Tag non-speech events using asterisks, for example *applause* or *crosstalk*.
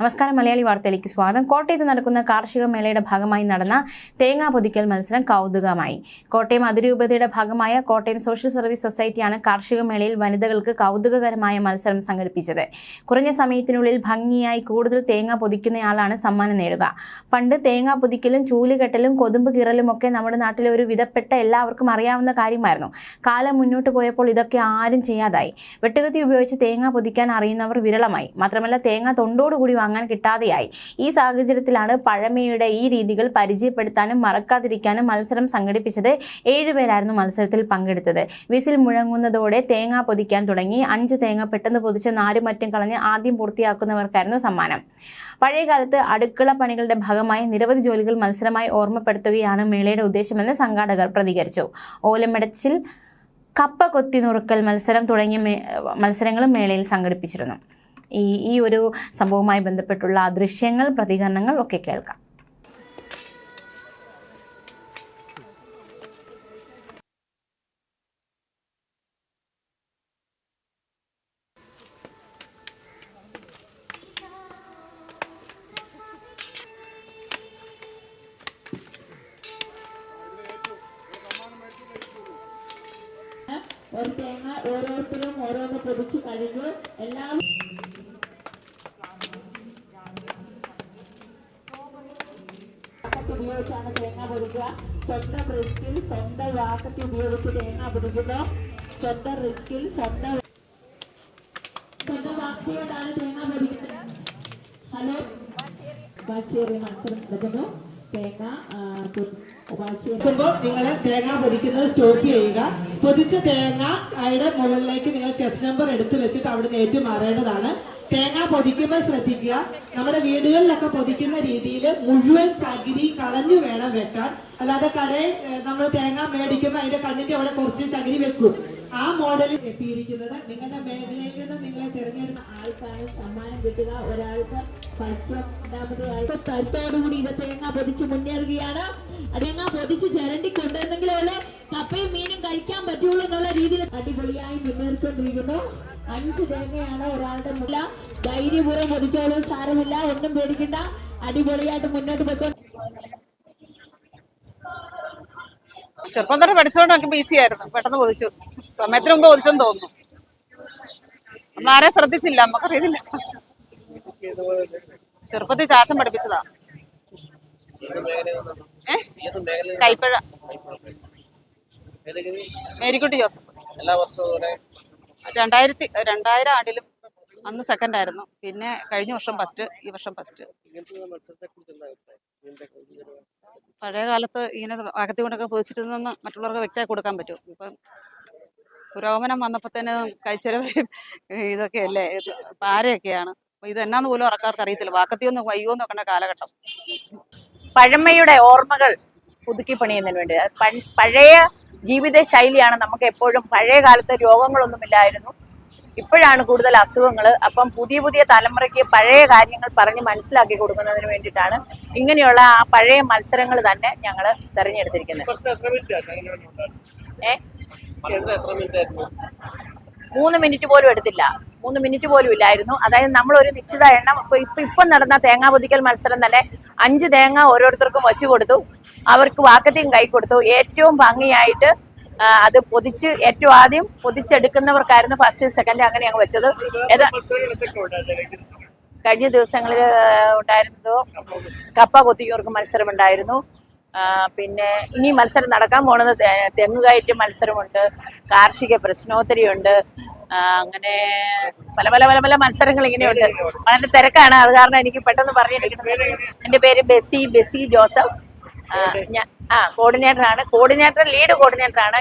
നമസ്കാരം മലയാളി വാർത്തയിലേക്ക് സ്വാഗതം. കോട്ടയത്ത് നടക്കുന്ന കാർഷിക മേളയുടെ ഭാഗമായി നടന്ന തേങ്ങാ പൊതിക്കൽ മത്സരം കൗതുകമായി. കോട്ടയം അതിരൂപതയുടെ ഭാഗമായ കോട്ടയം സോഷ്യൽ സർവീസ് സൊസൈറ്റിയാണ് കാർഷിക മേളയിൽ വനിതകൾക്ക് കൗതുകകരമായ മത്സരം സംഘടിപ്പിച്ചത്. കുറഞ്ഞ സമയത്തിനുള്ളിൽ ഭംഗിയായി കൂടുതൽ തേങ്ങ പൊതിക്കുന്നയാളാണ് സമ്മാനം നേടുക. പണ്ട് തേങ്ങ പൊതിക്കലും ചൂലുകെട്ടലും കൊതുമ്പ് കീറലും ഒക്കെ നമ്മുടെ നാട്ടിലെ ഒരു വിധപ്പെട്ട എല്ലാവർക്കും അറിയാവുന്ന കാര്യമായിരുന്നു. കാലം മുന്നോട്ട് പോയപ്പോൾ ഇതൊക്കെ ആരും ചെയ്യാതായി. വെട്ടുകത്തി ഉപയോഗിച്ച് തേങ്ങ പൊതിക്കാൻ അറിയുന്നവർ വിരളമായി. മാത്രമല്ല തേങ്ങ തൊണ്ടോടുകൂടി വാങ്ങാൻ കിട്ടാതെയായി. ഈ സാഹചര്യത്തിലാണ് പഴമയുടെ ഈ രീതികൾ പരിചയപ്പെടുത്താനും മറക്കാതിരിക്കാനും മത്സരം സംഘടിപ്പിച്ചത് ഏഴുപേരായിരുന്നു മത്സരത്തിൽ പങ്കെടുത്തത്. വിസിൽ മുഴങ്ങുന്നതോടെ തേങ്ങ പൊതിക്കാൻ തുടങ്ങി. അഞ്ച് തേങ്ങ പെട്ടെന്ന് പൊതിച്ച് നാരും മറ്റും കളഞ്ഞ് ആദ്യം പൂർത്തിയാക്കുന്നവർക്കായിരുന്നു സമ്മാനം. പഴയകാലത്ത് അടുക്കള പണികളുടെ ഭാഗമായി നിരവധി ജോലികൾ മത്സരമായി ഓർമ്മപ്പെടുത്തുകയാണ് മേളയുടെ ഉദ്ദേശമെന്ന് സംഘാടകർ പ്രതികരിച്ചു. ഓലമെടച്ചിൽ കപ്പ കൊത്തി നുറുക്കൽ മത്സരം തുടങ്ങിയ മത്സരങ്ങളും മേളയിൽ സംഘടിപ്പിച്ചിരുന്നു. ഈ ഈ ഒരു സംഭവവുമായി ബന്ധപ്പെട്ടുള്ള ദൃശ്യങ്ങൾ പ്രതികരണങ്ങൾ ഒക്കെ കേൾക്കാം. ഒരു തേങ്ങ ഓരോരുത്തരും ഓരോന്ന് പൊതിച്ചു കഴിഞ്ഞു എല്ലാം ഉപയോഗിച്ചാണ് തേങ്ങ പൊടിക്കുക. സ്വന്തം റിസ്കിൽ സ്വന്തം വാക്കത്തി ഉപയോഗിച്ച് തേങ്ങ പൊടിക്കുന്നു. സ്വന്തം റിസ്കിൽ സ്വന്തം സ്വന്തം വാക്കത്തിയോടാണ് തേങ്ങ പൊതിക്കുന്നത് ഹലോ? ബാശേറി മത്സരം നടക്കുന്നു. തേങ്ങ ആ, പൊ- നിങ്ങൾ തേങ്ങ പൊതിക്കുന്നത് സ്റ്റോപ്പ് ചെയ്യുക. പൊതിച്ച തേങ്ങ അതിന്റെ മുകളിലേക്ക് നിങ്ങൾ ചെസ് നമ്പർ എടുത്തു വെച്ചിട്ട് അവിടെ നിന്ന് ഏറ്റുമാറേണ്ടതാണ്. തേങ്ങ പൊതിക്കുമ്പോൾ ശ്രദ്ധിക്കുക. നമ്മുടെ വീടുകളിലൊക്കെ പൊതിക്കുന്ന രീതിയിൽ മുഴുവൻ ചകിരി കളഞ്ഞു വേണം വെക്കാൻ. അല്ലാതെ കടയിൽ നമ്മൾ തേങ്ങ മേടിക്കുമ്പോൾ അതിന്റെ കണ്ണിന്റെ അവിടെ കുറച്ച് ചകിരി വെക്കും. ആ മോഡലിൽ എത്തിയിരിക്കുന്നത് നിങ്ങളുടെ മേഖലയിൽ നിന്ന് നിങ്ങളെ തിരഞ്ഞെടുത്ത ആൾക്കാണ് സമ്മാനം കിട്ടുക. ഒരാൾക്ക് ഫസ്റ്റ് കരുത്തോടുകൂടി ഇത് തേങ്ങ പൊതിച്ച് മുന്നേറുകയാണ്. തേങ്ങ പൊതിച്ച് ചിരണ്ടി കൊണ്ടുവന്നെങ്കിലും കപ്പയും മീനും കഴിക്കാൻ പറ്റുള്ളൂ എന്നുള്ള രീതിയിൽ അടിപൊളിയായി മുന്നേറിക്കൊണ്ടിരിക്കുന്നു. അഞ്ച് തേങ്ങയാണ് ഒരാളുടെ മുല്ല. ധൈര്യപൂർവം പൊതിച്ചോളൂ സാരമില്ല ഒന്നും പേടിക്കണ്ട. അടിപൊളിയായിട്ട് മുന്നോട്ട് പോയിക്കൊണ്ട് ചെറുപ്പം തൊട്ട് പഠിച്ചുകൊണ്ട് നോക്കുമ്പോൾ ഈസി ആയിരുന്നു. പെട്ടെന്ന് പൊതിച്ചു സമയത്തിന് മുമ്പ് പൊതിച്ചെന്ന് തോന്നുന്നു. ആരെ ശ്രദ്ധിച്ചില്ല നമുക്കറിയില്ല ചെറുപ്പത്തിൽ ചാച്ചൻ പഠിപ്പിച്ചതാ. കൈപ്പഴ. മേരിക്കുട്ടി ജോസഫ്. എല്ലാ വർഷവും രണ്ടായിരത്തി രണ്ടായിരം ആണ്ടിലും അന്ന് സെക്കൻഡ് ആയിരുന്നു. പിന്നെ കഴിഞ്ഞ വർഷം ഫസ്റ്റ് ഈ വർഷം ഫസ്റ്റ് പഴയ കാലത്ത് ഇങ്ങനെ അകത്തി കൊണ്ടൊക്കെ പൊതിച്ചിരുന്നെന്ന് മറ്റുള്ളവർക്ക് വ്യക്തമായി കൊടുക്കാൻ പറ്റും. ഇപ്പം പുരോഗമനം വന്നപ്പോഴത്തേന് കഴിച്ചരവയും *laughs* ഇതൊക്കെ അല്ലേ? ഇത് പാരയൊക്കെയാണ് അപ്പൊ ഇത് എന്നാന്ന് പോലും ആൾക്കാർക്ക് അറിയത്തില്ല. വാക്കത്തിയൊന്നും വയ്യോ നോക്കേണ്ട കാലഘട്ടം. പഴമയുടെ ഓർമ്മകൾ പുതുക്കി പണിയുന്നതിന് വേണ്ടി. പഴയ ജീവിത ശൈലിയാണ് നമുക്ക് എപ്പോഴും പഴയ കാലത്ത് രോഗങ്ങളൊന്നുമില്ലായിരുന്നു. ഇപ്പോഴാണ് കൂടുതൽ അസുഖങ്ങൾ അപ്പം പുതിയ പുതിയ തലമുറയ്ക്ക് പഴയ കാര്യങ്ങൾ പറഞ്ഞ് മനസ്സിലാക്കി കൊടുക്കുന്നതിന് വേണ്ടിയിട്ടാണ് ഇങ്ങനെയുള്ള ആ പഴയ മത്സരങ്ങൾ തന്നെ ഞങ്ങൾ തെരഞ്ഞെടുത്തിരിക്കുന്നത്. ഏ? മൂന്ന് മിനിറ്റ് പോലും എടുത്തില്ല. മൂന്ന് മിനിറ്റ് പോലും ഇല്ലായിരുന്നു. അതായത് നമ്മൾ ഒരു നിശ്ചിത എണ്ണം ഇപ്പൊ ഇപ്പൊ ഇപ്പം നടന്ന തേങ്ങാ പൊതിക്കൽ മത്സരം തന്നെ അഞ്ച് തേങ്ങ ഓരോരുത്തർക്കും വച്ചു കൊടുത്തു. അവർക്ക് വാക്കത്തെയും കൈ കൊടുത്തു ഏറ്റവും ഭംഗിയായിട്ട് അത് പൊതിച്ച് ഏറ്റവും ആദ്യം പൊതിച്ചെടുക്കുന്നവർക്കായിരുന്നു ഫസ്റ്റ് സെക്കൻഡ് അങ്ങനെ ഞങ്ങൾ വെച്ചത്. കഴിഞ്ഞ ദിവസങ്ങളിൽ ഉണ്ടായിരുന്നത്? കപ്പ കൊത്തിയൂർക്ക് മത്സരം ഉണ്ടായിരുന്നു പിന്നെ ഇനി മത്സരം നടക്കാൻ പോണത് തെങ്ങുകയറ്റ മത്സരമുണ്ട് കാർഷിക പ്രശ്നോത്തരിയുണ്ട് അങ്ങനെ പല പല പല പല മത്സരങ്ങൾ ഇങ്ങനെയുണ്ട്. വളരെ തിരക്കാണ്. അത് കാരണം എനിക്ക് പെട്ടെന്ന് പറഞ്ഞിരിക്കുന്നത് എന്റെ പേര് ബെസി ബെസി ജോസഫ്. ആ, ഞാൻ ആ കോർഡിനേറ്റർ ആണ് കോർഡിനേറ്റർ ലീഡ് കോർഡിനേറ്റർ ആണ്